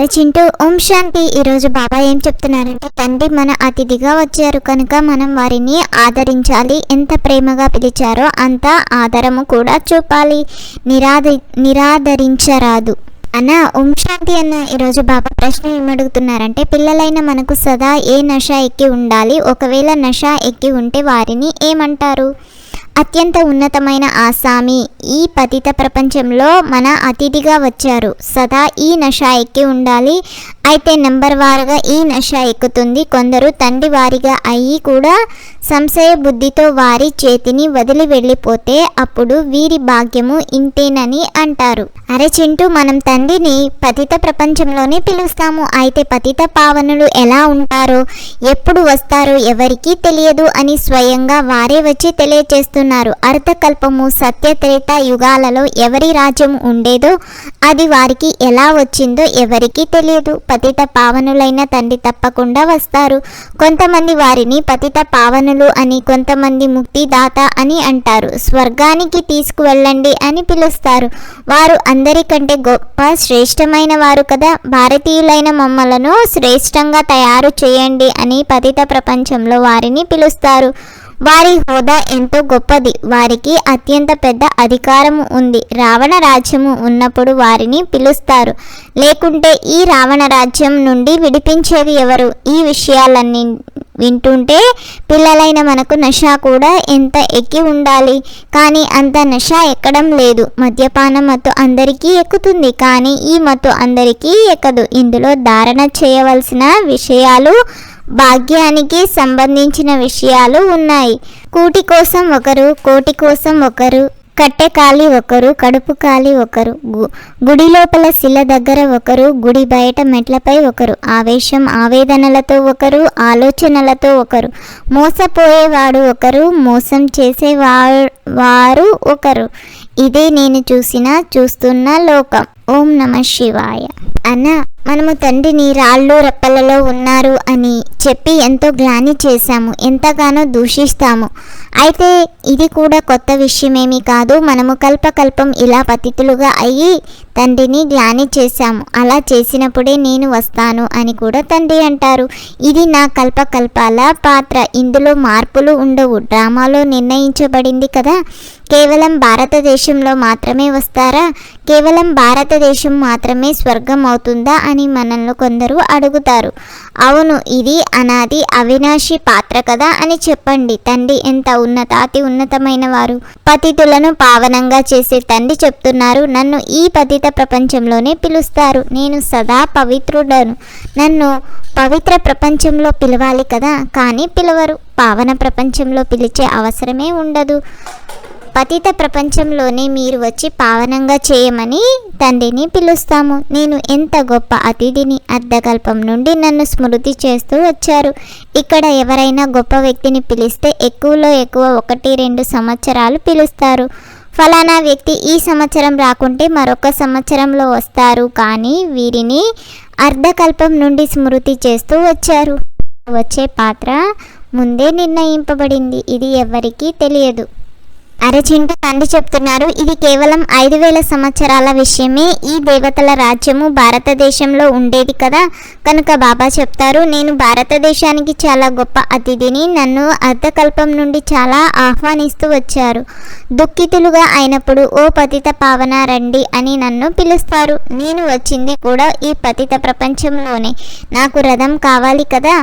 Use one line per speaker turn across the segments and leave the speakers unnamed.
అరే చింటూ ఓం శాంతి. ఈరోజు బాబా ఏం చెప్తున్నారంటే తండ్రి మన అతిథిగా వచ్చారు కనుక మనం వారిని ఆదరించాలి. ఎంత ప్రేమగా పిలిచారో అంత ఆదరము కూడా చూపాలి. నిరాద నిరాదరించరాదు. అన్న ఓం శాంతి అన్న ఈరోజు బాబా ప్రశ్న ఏమడుగుతున్నారంటే పిల్లలైన మనకు సదా ఏ నష ఎక్కి ఉండాలి? ఒకవేళ నష ఎక్కి ఉంటే వారిని ఏమంటారు? అత్యంత ఉన్నతమైన ఆసామి. ఈ పతిత ప్రపంచంలో మన అతిథిగా వచ్చారు. సదా ఈ నష ఎక్కి ఉండాలి. అయితే నెంబర్ వారుగా ఈ నష ఎక్కుతుంది. కొందరు తండ్రి వారిగా అయ్యి కూడా సంశయ బుద్ధితో వారి చేతిని వదిలి వెళ్ళిపోతే అప్పుడు వీరి భాగ్యము ఇంతేనని అంటారు. అరే చింటూ మనం తండ్రిని పతిత ప్రపంచంలోనే పిలుస్తాము. అయితే పతిత పావనులు ఎలా ఉంటారో ఎప్పుడు వస్తారో ఎవరికీ తెలియదు అని స్వయంగా వారే వచ్చి తెలియచేస్తున్నారు. అర్థకల్పము సత్యత్రేత యుగాలలో ఎవరి రాజ్యం ఉండేదో అది వారికి ఎలా వచ్చిందో ఎవరికీ తెలియదు. పతిత పావనులైన తండ్రి తప్పకుండా వస్తారు. కొంతమంది వారిని పతిత పావనులు అని కొంతమంది ముక్తిదాత అని అంటారు. స్వర్గానికి తీసుకువెళ్ళండి అని పిలుస్తారు. వారు అందరికంటే గొప్ప శ్రేష్టమైన వారు కదా. భారతీయులైన మమ్మలను శ్రేష్టంగా తయారు చేయండి అని పతిత ప్రపంచంలో వారిని పిలుస్తారు. వారి హోదా ఎంతో గొప్పది. వారికి అత్యంత పెద్ద అధికారము ఉంది. రావణ రాజ్యము ఉన్నప్పుడు వారిని పిలుస్తారు. లేకుంటే ఈ రావణ రాజ్యం నుండి విడిపించేది ఎవరు? ఈ విషయాలన్నీ వింటుంటే పిల్లలైన మనకు నష కూడా ఎంత ఎక్కి ఉండాలి. కానీ అంత నష ఎక్కడం లేదు. మద్యపానం మత్తు అందరికీ ఎక్కుతుంది. కానీ ఈ మత్తు అందరికీ ఎక్కదు. ఇందులో ధారణ చేయవలసిన విషయాలు భాగ్యానికి సంబంధించిన విషయాలు ఉన్నాయి. కూటి కోసం ఒకరు కోటి కోసం ఒకరు కట్టె కాలి ఒకరు కడుపు కాలి ఒకరు గు- గుడి లోపల శిల దగ్గర ఒకరు గుడి బయట మెట్లపై ఒకరు ఆవేశం ఆవేదనలతో ఒకరు ఆలోచనలతో ఒకరు మోసపోయేవాడు ఒకరు మోసం చేసేవా వారు ఒకరు. ఇదే నేను చూసిన చూస్తున్న లోకం. ఓం నమ శివాయ. అన్న మనము తండ్రిని రాళ్ళు రెప్పలలో ఉన్నారు అని చెప్పి ఎంతో గ్లాని చేశాము ఎంతగానో దూషిస్తాము. అయితే ఇది కూడా కొత్త విషయమేమీ కాదు మనము కల్పకల్పం ఇలా పతితులుగా అయ్యి తండ్రిని గ్లాని చేశాము. అలా చేసినప్పుడే నేను వస్తాను అని కూడా తండ్రి అంటారు. ఇది నా కల్పకల్పాల పాత్ర. ఇందులో మార్పులు ఉండవు. డ్రామాలో నిర్ణయించబడింది కదా? కేవలం భారతదేశంలో మాత్రమే వస్తారా? కేవలం భారతదేశం మాత్రమే స్వర్గం అవుతుందా అని మనల్ని కొందరు అడుగుతారు. అవును ఇది అనాది అవినాశి పాత్ర కదా అని చెప్పండి. తండ్రి ఎంత ఉన్నతాతి ఉన్నతమైన వారు. పతితులను పావనంగా చేసే తండ్రి చెప్తున్నారు నన్ను ఈ పతిత ప్రపంచంలోనే పిలుస్తారు. నేను సదా పవిత్రుడను. నన్ను పవిత్ర ప్రపంచంలో పిలవాలి కదా కానీ పిలవరు. పావన ప్రపంచంలో పిలిచే అవసరమే ఉండదు. పతిత ప్రపంచంలోనే మీరు వచ్చి పావనంగా చేయమని తండ్రిని పిలుస్తాము. నేను ఎంత గొప్ప అతిథిని అర్ధకల్పం నుండి నన్ను స్మృతి చేస్తూ వచ్చారు. ఇక్కడ ఎవరైనా గొప్ప వ్యక్తిని పిలిస్తే ఎక్కువలో ఎక్కువ ఒకటి రెండు సంవత్సరాలు పిలుస్తారు. ఫలానా వ్యక్తి ఈ సంవత్సరం రాకుంటే మరొక సంవత్సరంలో వస్తారు కానీ వీరిని అర్ధకల్పం నుండి స్మృతి చేస్తూ వచ్చారు. వచ్చే పాత్ర ముందే నిర్ణయింపబడింది. ఇది ఎవరికీ తెలియదు. అరచింట తండ్రి చెప్తున్నారు ఇది కేవలం ఐదు వేల సంవత్సరాల విషయమే. ఈ దేవతల రాజ్యము భారతదేశంలో ఉండేది కదా? కనుక బాబా చెప్తారు నేను భారతదేశానికి చాలా గొప్ప అతిథిని నన్ను అర్ధకల్పం నుండి చాలా ఆహ్వానిస్తూ వచ్చారు. దుఃఖితులుగా అయినప్పుడు ఓ పతిత పావన రండి అని నన్ను పిలుస్తారు. నేను వచ్చింది కూడా ఈ పతిత ప్రపంచంలోనే. నాకు రథం కావాలి కదా?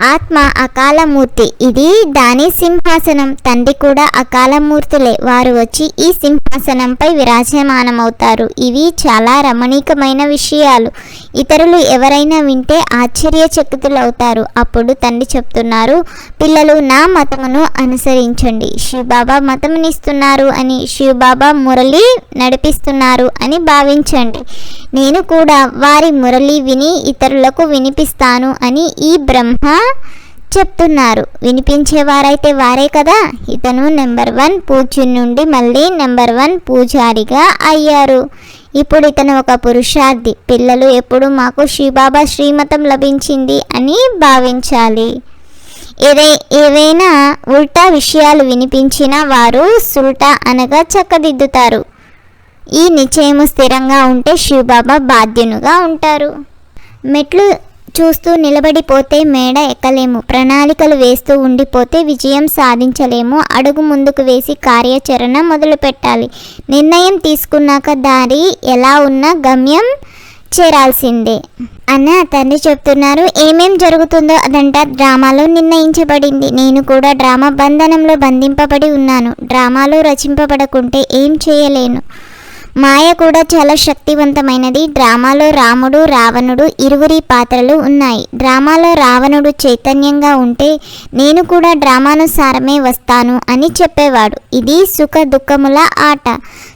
ఆత్మ అకాలమూర్తి. ఇది దాని సింహాసనం. తండ్రి కూడా అకాలమూర్తులే. వారు వచ్చి ఈ సింహ సింహాసనంపై విరాజమానమవుతారు. ఇవి చాలా రమణీకమైన విషయాలు. ఇతరులు ఎవరైనా వింటే ఆశ్చర్యచకితులవుతారు. అప్పుడు తండ్రి చెప్తున్నారు పిల్లలు నా మతమును అనుసరించండి. శివబాబా మతమునిస్తున్నారు అని శివబాబా మురళి నడిపిస్తున్నారు అని భావించండి. నేను కూడా వారి మురళి విని ఇతరులకు వినిపిస్తాను అని ఈ బ్రహ్మ చెప్తున్నారు. వినిపించేవారైతే వారే కదా? ఇతను నెంబర్ వన్ పూజు నుండి మళ్ళీ నెంబర్ వన్ పూజారిగా అయ్యారు. ఇప్పుడు ఇతను ఒక పురుషార్థి. పిల్లలు ఎప్పుడు మాకు శ్రీబాబా శ్రీమతం లభించింది అని భావించాలి. ఏదై ఏవైనా ఉల్టా విషయాలు వినిపించినా వారు సుల్టా అనగా చక్కదిద్దుతారు. ఈ నిశ్చయము స్థిరంగా ఉంటే శివబాబా బాధ్యునుగా ఉంటారు. మెట్లు చూస్తూ నిలబడిపోతే మేడ ఎక్కలేము. ప్రణాళికలు వేస్తూ ఉండిపోతే విజయం సాధించలేము. అడుగు ముందుకు వేసి కార్యాచరణ మొదలు పెట్టాలి. నిర్ణయం తీసుకున్నాక దారి ఎలా ఉన్నా గమ్యం చేరాల్సిందే. అన్న తండ్రి చెప్తున్నారు. ఏమేం జరుగుతుందో అదంట డ్రామాలో నిర్ణయించబడింది. నేను కూడా డ్రామా బంధనంలో బంధింపబడి ఉన్నాను. డ్రామాలో రచింపబడకుంటే ఏం చేయలేను. మాయ కూడా చాలా శక్తివంతమైనది. డ్రామాలో రాముడు రావణుడు ఇరువురి పాత్రలు ఉన్నాయి. డ్రామాలో రావణుడు చైతన్యంగా ఉంటే నేను కూడా డ్రామానుసారమే వస్తాను అని చెప్పేవాడు. ఇది సుఖ దుఃఖముల ఆట.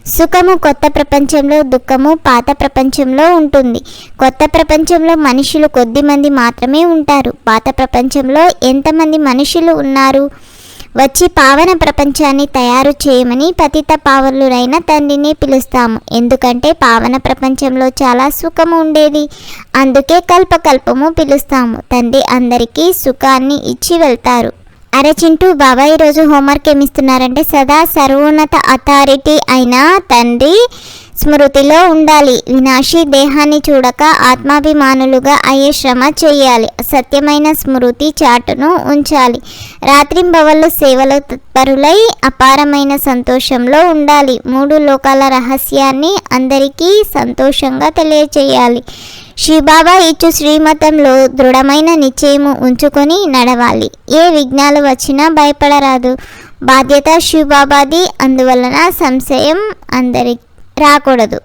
సుఖము కొత్త ప్రపంచంలో దుఃఖము పాత ప్రపంచంలో ఉంటుంది. కొత్త ప్రపంచంలో మనుషులు కొద్ది మంది మాత్రమే ఉంటారు. పాత ప్రపంచంలో ఎంతమంది మనుషులు ఉన్నారు? వచ్చి పావన ప్రపంచాన్ని తయారు చేయమని పతిత పావనులైన తండ్రిని పిలుస్తాము. ఎందుకంటే పావన ప్రపంచంలో చాలా సుఖము ఉండేది. అందుకే కల్పకల్పము పిలుస్తాము. తండ్రి అందరికీ సుఖాన్ని ఇచ్చి వెళ్తారు. అరే చింటూ బాబా ఈరోజు హోంవర్క్ ఏమిస్తున్నారంటే సదా సర్వోన్నత అథారిటీ అయిన తండ్రి స్మృతిలో ఉండాలి. వినాశి దేహాన్ని చూడక ఆత్మాభిమానులుగా అయ్యే శ్రమ చేయాలి. సత్యమైన స్మృతి చాటును ఉంచాలి. రాత్రింబవళ్ళు సేవలో తత్పరులై అపారమైన సంతోషంలో ఉండాలి. మూడు లోకాల రహస్యాన్ని అందరికీ సంతోషంగా తెలియచేయాలి. శ్రీబాబా ఇచ్చు శ్రీమతంలో దృఢమైన నిశ్చయము ఉంచుకొని నడవాలి. ఏ విఘ్నాలు వచ్చినా భయపడరాదు. బాధ్యత శివబాబాది అందువలన సంశయం అందరికి రాకూడదు.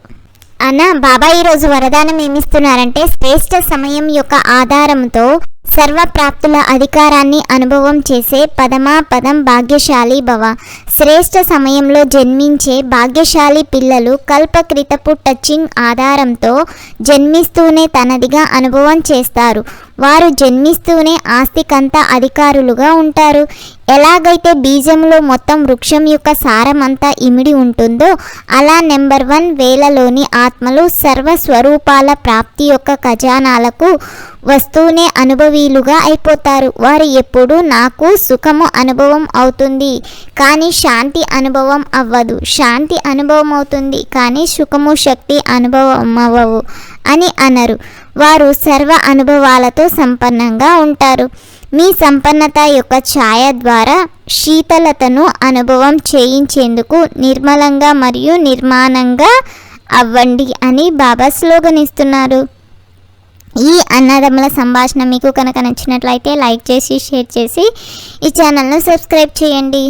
అన్న బాబా ఈరోజు వరదానం ఏమిస్తున్నారంటే శ్రేష్ట సమయం యొక్క ఆధారంతో సర్వప్రాప్తుల అధికారాన్ని అనుభవం చేసే పదమా పదం భాగ్యశాలి భవ. శ్రేష్ఠ సమయంలో జన్మించే భాగ్యశాలి పిల్లలు కల్పకృతపు టచింగ్ ఆధారంతో జన్మిస్తూనే తనదిగా అనుభవం చేస్తారు. వారు జన్మిస్తూనే ఆస్తికంతా అధికారులుగా ఉంటారు. ఎలాగైతే బీజంలో మొత్తం వృక్షం యొక్క సారమంతా ఇమిడి ఉంటుందో అలా నెంబర్ వన్ వేలలోని ఆత్మలు సర్వస్వరూపాల ప్రాప్తి యొక్క ఖజానాలకు వస్తూనే అనుభవీలుగా అయిపోతారు. వారు ఎప్పుడూ నాకు సుఖము అనుభవం అవుతుంది. కానీ శాంతి అనుభవం అవ్వదు. శాంతి అనుభవం అవుతుంది. కానీ సుఖము శక్తి అనుభవం అవ్వవు అని అనరు. వారు సర్వ అనుభవాలతో సంపన్నంగా ఉంటారు. మీ సంపన్నత యొక్క ఛాయ ద్వారా శీతలతను అనుభవం చేయించేందుకు నిర్మలంగా మరియు నిర్మాణంగా అవ్వండి అని బాబా స్లోగన్ ఇస్తున్నారు ఈ అన్నదమ్ముల సంభాషణ మీకు కనుక నచ్చినట్లయితే లైక్ చేసి షేర్ చేసి ఈ ఛానల్ను సబ్స్క్రైబ్ చేయండి.